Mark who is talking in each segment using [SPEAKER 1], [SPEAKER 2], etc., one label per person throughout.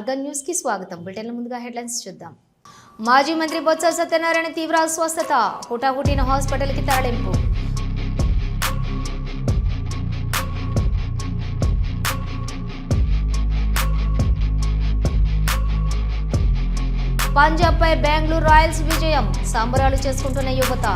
[SPEAKER 1] Organ న్యూస్కి స్వాగతం. బులెటిన్ల ముందుగా హెడ్లైన్స్ చూద్దాం. మాజీ మంత్రి బొత్స సత్యనారాయణ తీవ్ర అస్వస్థత హుటాహుటిన హాస్పిటల్కి తరలింపు. పంజాబ్ పై బెంగళూరు రాయల్స్ విజయం సంబరాలు చేసుకుంటున్న యువత.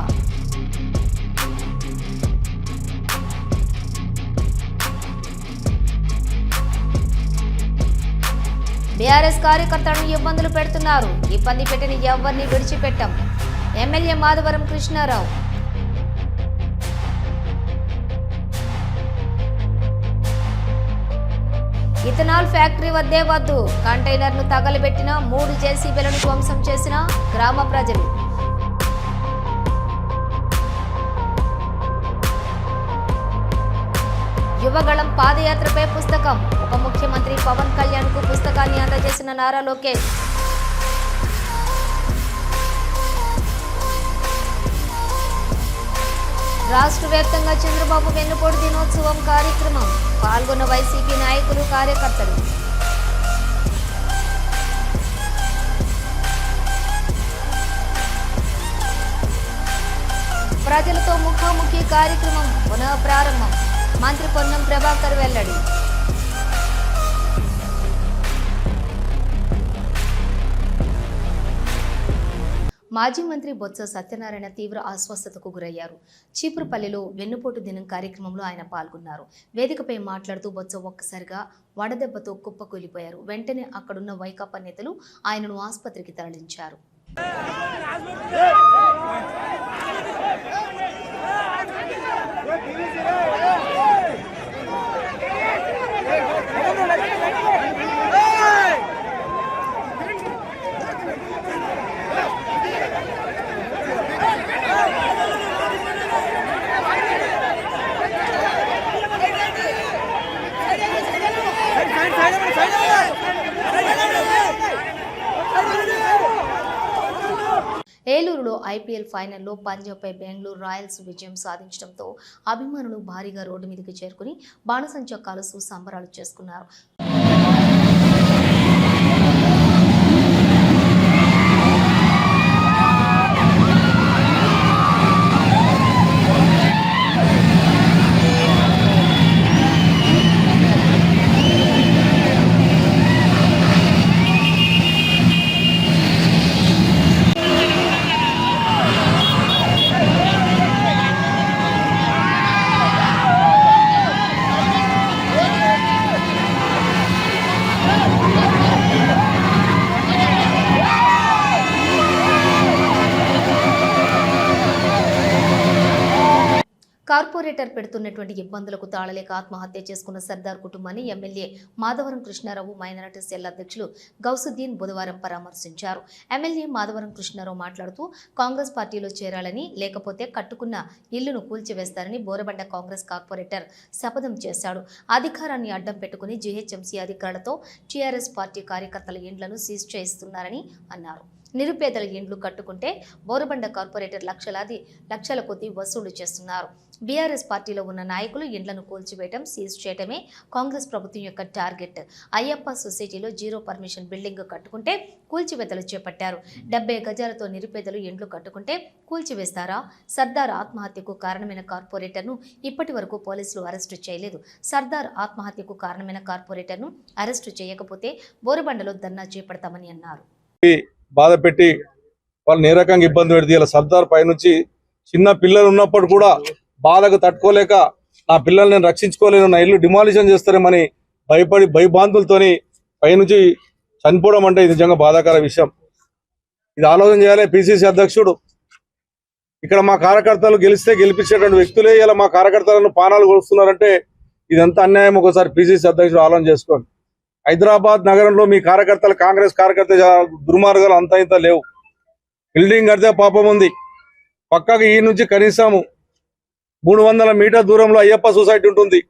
[SPEAKER 1] బీఆర్ఎస్ కార్యకర్తలను ఇబ్బందులు పెడుతున్నారు. ఇబ్బంది పెట్టిన ఎవరిని విడిచిపెట్టాం. MLA Madhavaram Krishna Rao. Ethanol factory వద్దే వద్దు. కంటైనర్ను తగలబెట్టిన మూడు జేసీబీలను ధ్వంసం చేసిన గ్రామ ప్రజలు. యువగళం పాదయాత్రపై పుస్తకం. ఉప ముఖ్యమంత్రి పవన్ కళ్యాణ్కు పుస్తకాన్ని అందజేసిన నారా లోకేష్. రాష్ట్ర వ్యాప్తంగా చంద్రబాబు వెన్నుపోటు దినోత్సవం కార్యక్రమం. పాల్గొన్న వైసీపీ నాయకులు కార్యకర్తలు. ప్రజలతో ముఖాముఖి కార్యక్రమం పునః ప్రారంభం మంత్రి పొన్నం ప్రభాకర్ వెల్లడి. మాజీ మంత్రి బొత్స సత్యనారాయణ తీవ్ర అస్వస్థతకు గురయ్యారు. చీపురుపల్లిలో వెన్నుపోటు దినం కార్యక్రమంలో ఆయన పాల్గొన్నారు. వేదికపై మాట్లాడుతూ బొత్స ఒక్కసారిగా వడదెబ్బతో కుప్పకూలిపోయారు. వెంటనే అక్కడున్న వైకాపా నేతలు ఆయనను ఆసుపత్రికి తరలించారు. ఫైనల్లో పంజాబ్పై బెంగళూరు రాయల్స్ విజయం సాధించడంతో అభిమానులు భారీగా రోడ్డు మీదకి చేరుకుని బాణసంచ కాలుస్తూ సంబరాలు చేసుకున్నారు. కార్పొరేటర్ పెడుతున్నటువంటి ఇబ్బందులకు తాళలేక ఆత్మహత్య చేసుకున్న సర్దార్ కుటుంబాన్ని MLA Madhavaram Krishna Rao minority cell అధ్యక్షులు గౌసుద్దీన్ బుధవారం పరామర్శించారు. ఎమ్మెల్యే మాధవరం కృష్ణారావు మాట్లాడుతూ కాంగ్రెస్ పార్టీలో చేరాలని లేకపోతే కట్టుకున్న ఇల్లును కూల్చివేస్తారని బోరబండ కాంగ్రెస్ కార్పొరేటర్ శపథం చేశాడు. అధికారాన్ని అడ్డం పెట్టుకుని జీహెచ్ఎంసీ అధికారులతో టీఆర్ఎస్ పార్టీ కార్యకర్తల ఇండ్లను సీజ్ చేయిస్తున్నారని అన్నారు. నిరుపేదల ఇండ్లు కట్టుకుంటే బోరబండ కార్పొరేటర్ లక్షలాది లక్షల కొద్దీ వసూలు చేస్తున్నారు. బీఆర్ఎస్ పార్టీలో ఉన్న నాయకులు ఇండ్లను కూల్చివేయటం సీజ్ చేయటమే కాంగ్రెస్ ప్రభుత్వం యొక్క టార్గెట్. అయ్యప్ప సొసైటీలో జీరో పర్మిషన్ బిల్డింగ్ కట్టుకుంటే కూల్చివేతలు చేపట్టారు. డెబ్బై గజాలతో నిరుపేదలు ఇండ్లు కట్టుకుంటే కూల్చివేస్తారా? సర్దార్ ఆత్మహత్యకు కారణమైన కార్పొరేటర్ను ఇప్పటి వరకు పోలీసులు అరెస్టు చేయలేదు. సర్దార్ ఆత్మహత్యకు కారణమైన కార్పొరేటర్ను అరెస్టు చేయకపోతే బోరబండలో ధర్నా చేపడతామని అన్నారు.
[SPEAKER 2] బాధ పెట్టి వాళ్ళని ఏ రకంగా ఇబ్బంది పెడితే ఇలా సర్దార్ పైనుంచి చిన్న పిల్లలు ఉన్నప్పుడు కూడా బాధకు తట్టుకోలేక నా పిల్లల్ని నేను రక్షించుకోలేను నా ఇల్లు డిమాలిషన్ చేస్తారేమని భయపడి భయబాంధులతోని పైనుంచి చనిపోవడం అంటే ఇది నిజంగా బాధాకర విషయం. ఇది ఆలోచన చేయాలి పిసిసి అధ్యక్షుడు. ఇక్కడ మా కార్యకర్తలు గెలిస్తే గెలిపించేటువంటి వ్యక్తులే ఇలా మా కార్యకర్తలను పానాలు కొలుస్తున్నారంటే ఇదంతా అన్యాయం. ఒకసారి పిసిసి అధ్యక్షుడు ఆలోచన చేసుకోండి. హైదరాబాద్ నగరంలో మీ కార్యకర్తలు కాంగ్రెస్ కార్యకర్త దుర్మార్గాలు అంత ఇంత లేవు. బిల్డింగ్ కడితే పాపం ఉంది. పక్కకి ఈ నుంచి కనీసం మూడు వందల మీటర్ దూరంలో అయ్యప్ప సొసైటీ ఉంటుంది.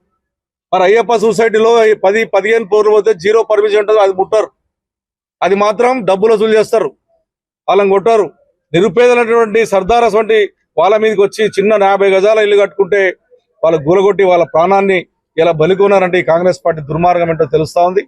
[SPEAKER 2] మరి అయ్యప్ప సొసైటీలో పది పదిహేను పోర్లు పోతే జీరో పర్మిషన్ ఉంటుంది అది ముట్టారు. అది మాత్రం డబ్బులు వసూలు చేస్తారు. వాళ్ళని కొట్టారు. నిరుపేదలైనటువంటి సర్దారస్ వంటి వాళ్ళ మీదకి వచ్చి చిన్న యాభై గజాల ఇల్లు కట్టుకుంటే వాళ్ళు గూలగొట్టి వాళ్ళ ప్రాణాన్ని ఇలా బలికొన్నారంటే ఈ కాంగ్రెస్ పార్టీ దుర్మార్గం ఏంటో తెలుస్తా ఉంది.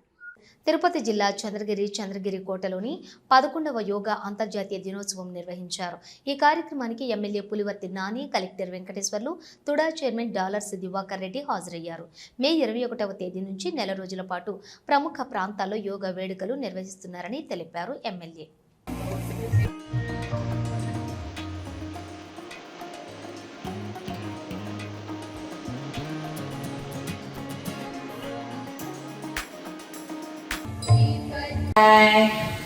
[SPEAKER 1] తిరుపతి జిల్లా చంద్రగిరి చంద్రగిరి కోటలోని పదకొండవ యోగా అంతర్జాతీయ దినోత్సవం నిర్వహించారు. ఈ కార్యక్రమానికి MLA Pulivarthi Nani collector Venkateswarlu TUDA chairman Dollars Diwakar Reddy హాజరయ్యారు. మే ఇరవై ఒకటవ తేదీ నుంచి నెల రోజుల పాటు ప్రముఖ ప్రాంతాల్లో యోగా వేడుకలు నిర్వహిస్తున్నారని తెలిపారు MLA.
[SPEAKER 3] Back.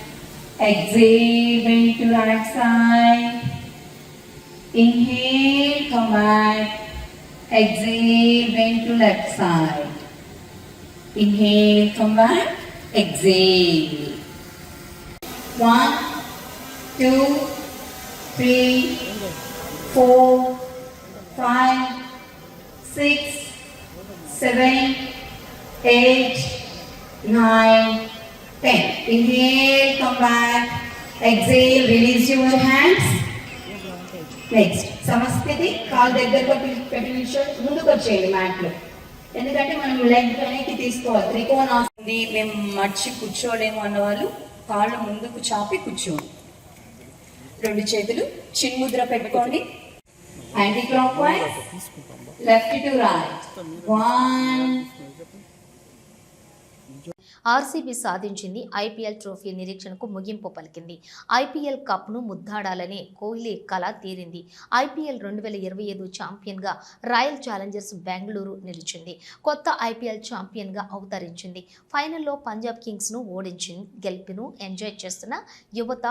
[SPEAKER 3] Exhale, bend to right side. Inhale, come back. Exhale, bend to left side. Inhale, come back. Exhale. One, two, three, four, five, six, seven, eight, nine, 10. Inhale, come back. Exhale, release your hands. Next సమస్థితి కాలు దగ్గరకు పెట్టి నిల్చొని ముందుకు వచ్చేయండి మ్యాట్లో ఎందుకంటే మనం leg వెనక్కి తీసుకోవాలి త్రికోణాసంది మేము మర్చి కూర్చోలేము అన్నవాళ్ళు కాళ్ళు ముందుకు చాపి కూర్చోండి రెండు చేతులు చిన్ముద్ర పెట్టుకోండి anticlockwise left to right one
[SPEAKER 1] RCB సాధించింది ఐపీఎల్ ట్రోఫీ నిరీక్షణకు ముగింపు పలికింది. ఐపీఎల్ కప్ను ముద్దాడాలనే కోహ్లీ కళ తీరింది. ఐపీఎల్ రెండు వేల ఇరవై ఐదు ఛాంపియన్గా రాయల్ ఛాలెంజర్స్ బెంగళూరు నిలిచింది. కొత్త ఐపీఎల్ ఛాంపియన్గా అవతరించింది. ఫైనల్లో పంజాబ్ కింగ్స్ను ఓడించింది గెలుపును ఎంజాయ్ చేస్తున్న యువత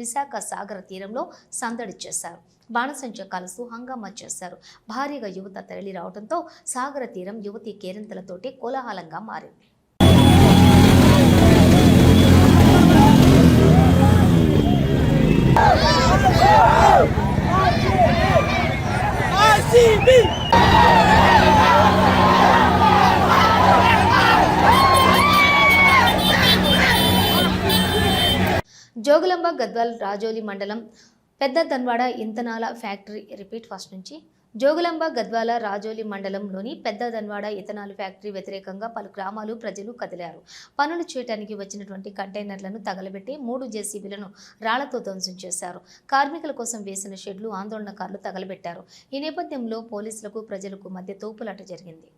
[SPEAKER 1] విశాఖ సాగర తీరంలో సందడి చేశారు. బాణసంచ కలుస్తూ హంగామా చేశారు. భారీగా యువత తరలి రావడంతో సాగర తీరం యువతి కేరింతలతోటి కోలాహలంగా మారింది. జోగులంబ గద్వాల్ రాజోలి మండలం పెద్ద Dhanwada ethanol factory repeat first నుంచి జోగులాంబ గద్వాల రాజోలి మండలంలోని పెద్ద దన్వాడ ఇథనాల్ ఫ్యాక్టరీ వ్యతిరేకంగా పలు గ్రామాలు ప్రజలు కదిలారు. పనులు చేయడానికి వచ్చినటువంటి కంటైనర్లను తగలబెట్టి మూడు జేసీబీలను రాళ్ళతో ధ్వంసం చేశారు. కార్మికుల కోసం వేసిన షెడ్లు ఆందోళనకారులు తగలబెట్టారు. ఈ నేపథ్యంలో పోలీసులకు ప్రజలకు మధ్య తోపులాట జరిగింది.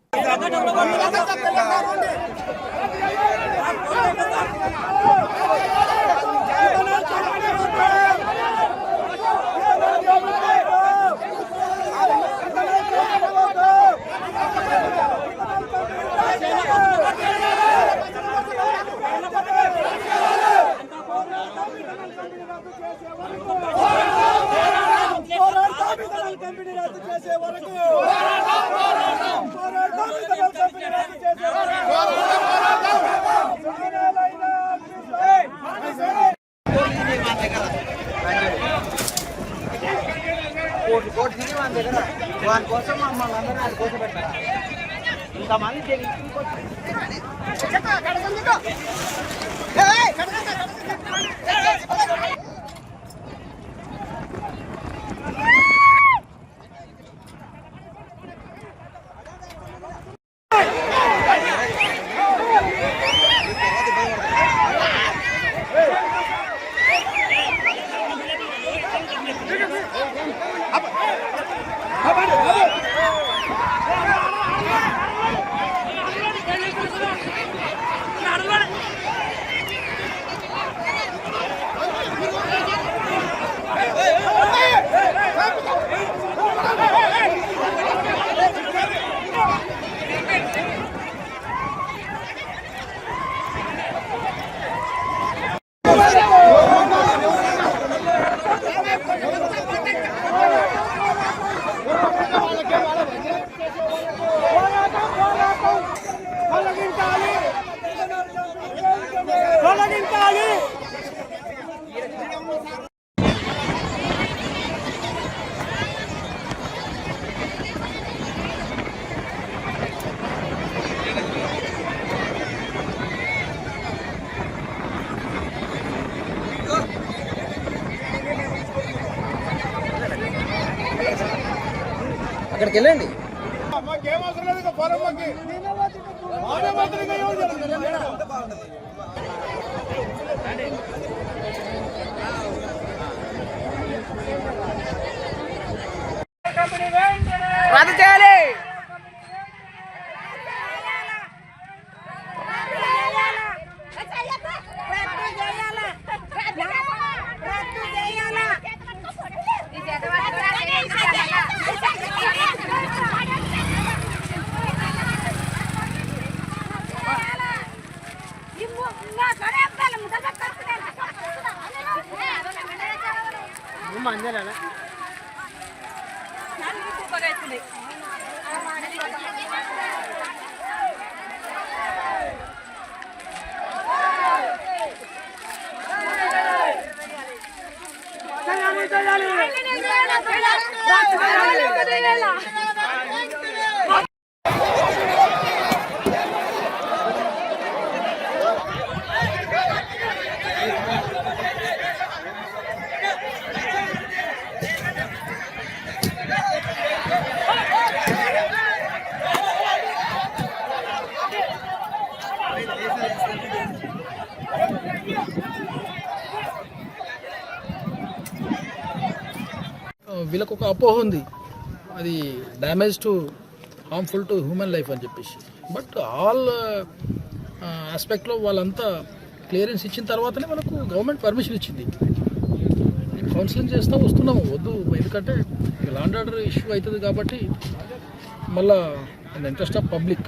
[SPEAKER 4] ちょっと誰飛んでこ
[SPEAKER 5] తొలగించాలి.
[SPEAKER 4] అక్కడికి వెళ్ళండి.
[SPEAKER 5] మాకేం అవసరం లేదు పొలం మాకి. మాత్రం రద్దు చేయాలి.
[SPEAKER 4] खूप बघायचं नाही चला
[SPEAKER 6] వీళ్ళకు ఒక అపోహ ఉంది. అది damage to harmful to human life అని చెప్పేసి. బట్ ఆల్ ఆస్పెక్ట్లో వాళ్ళంతా క్లియరెన్స్ ఇచ్చిన తర్వాతనే మనకు గవర్నమెంట్ పర్మిషన్ ఇచ్చింది. కౌన్సిలింగ్ చేస్తూ వస్తున్నాము. వద్దు. ఎందుకంటే లాండ్ ఆర్డర్ ఇష్యూ అవుతుంది కాబట్టి మళ్ళా ఇంట్రెస్ట్ ఆఫ్ పబ్లిక్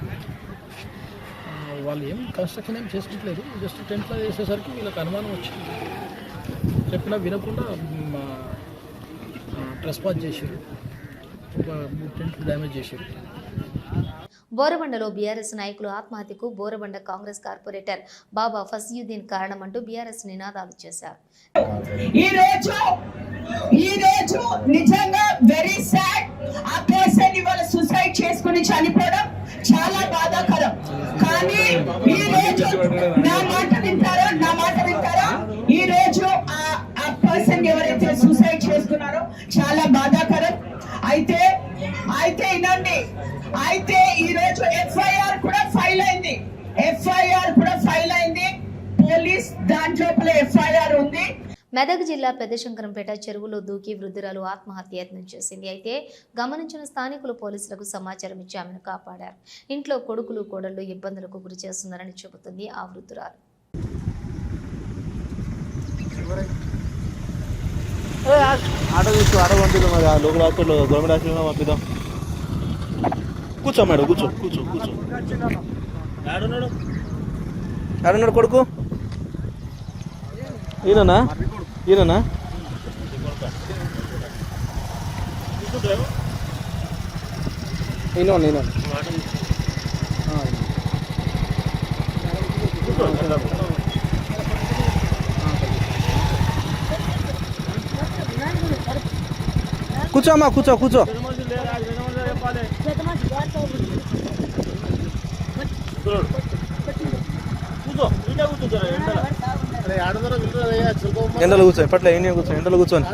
[SPEAKER 6] వాళ్ళు ఏం కన్స్ట్రక్షన్ ఏం చేసుకుంటలేదు. జస్ట్ టెంట్లో చేసేసరికి వీళ్ళకి అనుమానం వచ్చింది. చెప్పినా వినకుండా ట్రెస్పాస్ చేశారు. ఒక మూడు టెంట్లు డ్యామేజ్ చేశారు.
[SPEAKER 1] బోరబండలో బీఆర్ఎస్ నాయకులు ఆత్మహత్యకు బోరబండ కాంగ్రెస్ కార్పొరేటర్ బాబా ఫసియుద్దీన్ కారణమంటూ బీఆర్ఎస్ నినాదాలు చేశారు.
[SPEAKER 7] ఈ రోజు ఈ రోజు నిజంగా వెరీ సాడ్ ఆ పర్సన్ ఇవాళ సూసైడ్ చేసుకుని చనిపోవడం చాలా బాధాకరం. కానీ ఈ రోజు చాలా బాధాకరం. అయితే అయితే వినండి అయితే ఈ రోజు ఎఫ్ఐఆర్ కూడా ఫైల్ అయింది. ఎఫ్ఐఆర్ కూడా ఫైల్ అయింది. పోలీస్ దాంట్లో ఎఫ్ఐఆర్ ఉంది.
[SPEAKER 1] మెదక్ జిల్లా పెద్దశంకరంపేట చెరువులో దూకి వృద్ధురాలు ఆత్మహత్య యత్నం చేసింది. అయితే గమనించిన స్థానికులు పోలీసులకు సమాచారం ఇచ్చి ఆమెను కాపాడారు. ఇంట్లో కొడుకులు కోడళ్ళు ఇబ్బందులకు గురి చేస్తున్నారని చెబుతుంది ఆ వృద్ధురాలు.
[SPEAKER 4] ఆటో తీసుకో ఆటో పంపిద్దాం మరి ఆ లోకల్ హాస్పిటల్ గవర్నమెంట్ హాస్పిటల్ పంపిద్దాం కూర్చో మేడం కూర్చో కూర్చో కూర్చో. ఆడున్నాడు కొడుకు? ఈయననా? ఈయననా? ఈయన ఈయన. కూర్చో అమ్మా కూర్చో కూర్చో. ఎండలో కూర్చో ఎప్పట్లో ఏం కూర్చో ఎండలో కూర్చోని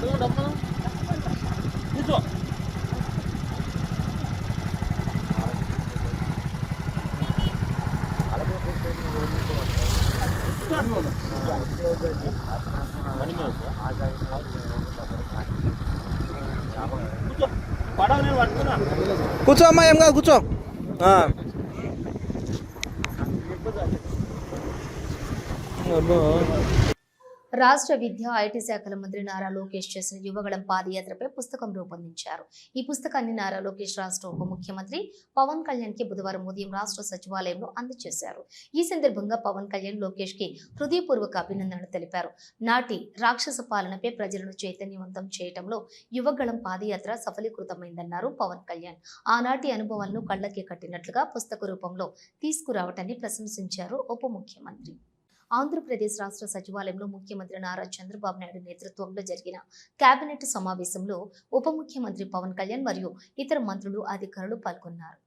[SPEAKER 4] కూర్చో అమ్మా ఏం కాదు కూర్చో ఆ. అబ్బో.
[SPEAKER 1] రాష్ట్ర విద్యా ఐటీ శాఖల మంత్రి నారా లోకేష్ చేసిన యువగళం పాదయాత్రపై పుస్తకం రూపొందించారు. ఈ పుస్తకాన్ని నారా లోకేష్ రాష్ట్ర ఉప ముఖ్యమంత్రి పవన్ కళ్యాణ్కి బుధవారం ఉదయం రాష్ట్ర సచివాలయంలో అందజేశారు. ఈ సందర్భంగా పవన్ కళ్యాణ్ లోకేష్కి హృదయపూర్వక అభినందనలు తెలిపారు. నాటి రాక్షస పాలనపై ప్రజలను చైతన్యవంతం చేయటంలో యువగళం పాదయాత్ర సఫలీకృతమైందన్నారు పవన్ కళ్యాణ్. ఆనాటి అనుభవాలను కళ్ళకి కట్టినట్లుగా పుస్తక రూపంలో తీసుకురావటాన్ని ప్రశంసించారు ఉప ముఖ్యమంత్రి. ఆంధ్రప్రదేశ్ రాష్ట్ర సచివాలయంలో ముఖ్యమంత్రి నారా చంద్రబాబు నాయుడు నేతృత్వంలో జరిగిన కేబినెట్ సమావేశంలో ఉప ముఖ్యమంత్రి పవన్ కళ్యాణ్ మరియు ఇతర మంత్రులు అధికారులు పాల్గొన్నారు.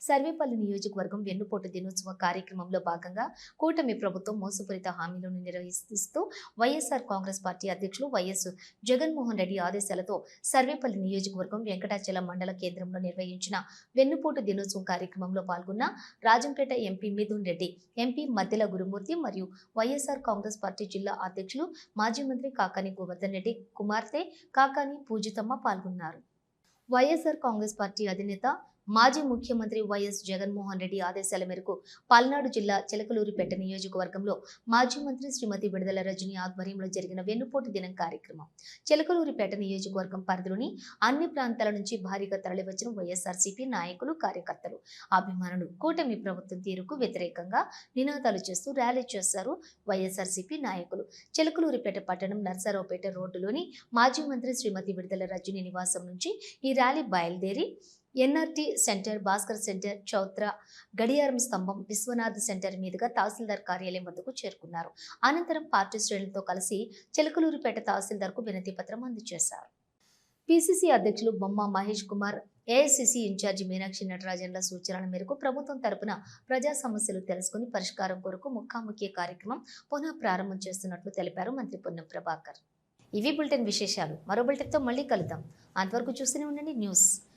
[SPEAKER 1] సర్వేపల్లి నియోజకవర్గం వెన్నుపోటు దినోత్సవ కార్యక్రమంలో భాగంగా కూటమి ప్రభుత్వం మోసపూరిత హామీలను నిర్వహిస్తూ వైఎస్ఆర్ కాంగ్రెస్ పార్టీ అధ్యక్షులు వైఎస్ జగన్మోహన్ రెడ్డి ఆదేశాలతో సర్వేపల్లి నియోజకవర్గం వెంకటాచలం మండల కేంద్రంలో నిర్వహించిన వెన్నుపోటు దినోత్సవం కార్యక్రమంలో పాల్గొన్న రాజంపేట ఎంపీ మిథున్ రెడ్డి ఎంపీ మద్దెల గురుమూర్తి మరియు వైఎస్ఆర్ కాంగ్రెస్ పార్టీ జిల్లా అధ్యక్షులు మాజీ మంత్రి కాకాని గోవర్ధన్ రెడ్డి కుమార్తె కాకాని పూజితమ్మ పాల్గొన్నారు. వైఎస్ఆర్ కాంగ్రెస్ పార్టీ అధినేత మాజీ ముఖ్యమంత్రి వైఎస్ జగన్మోహన్ రెడ్డి ఆదేశాల మేరకు పల్నాడు జిల్లా చిలకలూరిపేట నియోజకవర్గంలో మాజీ మంత్రి శ్రీమతి విడుదల రజని ఆధ్వర్యంలో జరిగిన వెన్నుపోటు దినం కార్యక్రమం. చిలకలూరిపేట నియోజకవర్గం పరిధిలోని అన్ని ప్రాంతాల నుంచి భారీగా తరలివచ్చిన వైఎస్ఆర్సీపీ నాయకులు కార్యకర్తలు. అభిమానులు కూటమి ప్రభుత్వం తీరుకు వ్యతిరేకంగా నినాదాలు చేస్తూ ర్యాలీ చేశారు వైఎస్ఆర్సీపీ నాయకులు. చిలకలూరిపేట పట్టణం నర్సారావుపేట రోడ్డులోని మాజీ మంత్రి శ్రీమతి విడుదల రజని నివాసం నుంచి ఈ ర్యాలీ బయలుదేరి NRT centre Bhaskar centre Chowtra గడియారం స్తంభం విశ్వనాథ్ సెంటర్ మీదుగా తహసీల్దార్ కార్యాలయం వద్దకు చేరుకున్నారు. అనంతరం పార్టీ శ్రేణులతో కలిసి చిలకలూరుపేట తహసీల్దార్కు వినతి పత్రం అందజేశారు. పిసిసి అధ్యక్షులు బొమ్మ మహేష్ కుమార్ ఏఐసిసి ఇన్ఛార్జి మీనాక్షి నటరాజన్ల సూచనల మేరకు ప్రభుత్వం తరపున ప్రజా సమస్యలు తెలుసుకుని పరిష్కారం కొరకు ముఖాముఖి కార్యక్రమం పునః ప్రారంభం చేస్తున్నట్లు తెలిపారు మంత్రి పొన్నం ప్రభాకర్. ఇవి బులెటిన్ విశేషాలు. మరో బులెటిన్తో మళ్ళీ కలుద్దాం. అంతవరకు చూస్తూనే ఉండండి న్యూస్.